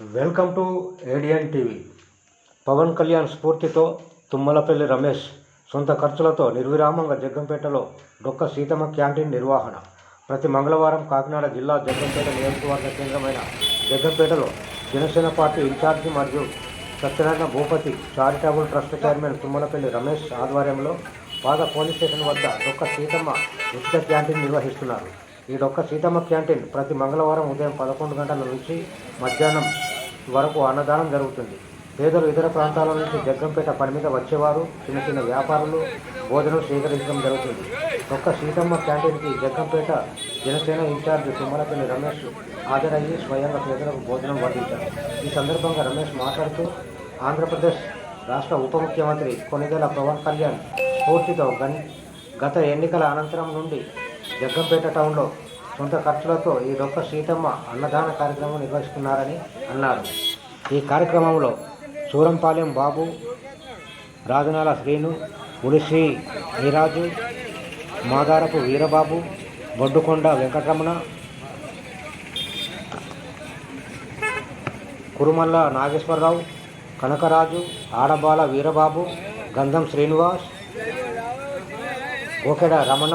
Welcome to ADN TV Pawan Kalyan స్ఫూర్తితో తుమ్మలపల్లి రమేష్ సొంత ఖర్చులతో నిర్విరామంగా జగ్గంపేటలో డొక్క సీతమ్మ క్యాంటీన్ నిర్వహణ. ప్రతి మంగళవారం కాకినాడ జిల్లా జగ్గంపేట నియోజకవర్గ కేంద్రమైన జగ్గంపేటలో జనసేన పార్టీ ఇన్ఛార్జి మరియు Satyanarayana Bhupathi charitable trust chairman Tummalapalli Ramesh ఆధ్వర్యంలో పాద పోలీస్ స్టేషన్ వద్ద డొక్క సీతమ్మ ఉచిత క్యాంటీన్ నిర్వహిస్తున్నారు. ఈడొక్క సీతమ్మ క్యాంటీన్. ప్రతి మంగళవారం ఉదయం పదకొండు గంటల నుంచి మధ్యాహ్నం వరకు అన్నదానం జరుగుతుంది. పేదలు ఇతర ప్రాంతాల నుంచి జగ్గంపేట పని మీద వచ్చేవారు. చిన్న చిన్న వ్యాపారులు భోజనం స్వీకరించడం జరుగుతుంది. ఒక్క సీతమ్మ క్యాంటీన్కి జగ్గంపేట జనసేన ఇన్ఛార్జ్ తుమ్మలపల్లి రమేష్ హాజరయ్యి స్వయంగా పేదలకు భోజనం వడ్డించారు. ఈ సందర్భంగా రమేష్ మాట్లాడుతూ ఆంధ్రప్రదేశ్ రాష్ట్ర ఉప ముఖ్యమంత్రి కొనిదెల పవన్ కళ్యాణ్ స్ఫూర్తితో గత ఎన్నికల అనంతరం నుండి జగ్గంపేట టౌన్లో సొంత ఖర్చులతో ఈ రొక్క సీతమ్మ అన్నదాన కార్యక్రమం నిర్వహిస్తున్నారని అన్నారు. ఈ కార్యక్రమంలో సూరంపాలెం బాబు రాజనాల శ్రీను ఉలిశ్రీ నీరాజు మాదారపు వీరబాబు బొడ్డుకొండ వెంకటరమణ కురుమల్ల నాగేశ్వరరావు కనకరాజు ఆడబాల వీరబాబు గంధం శ్రీనివాస్ ఓకెడ రమణ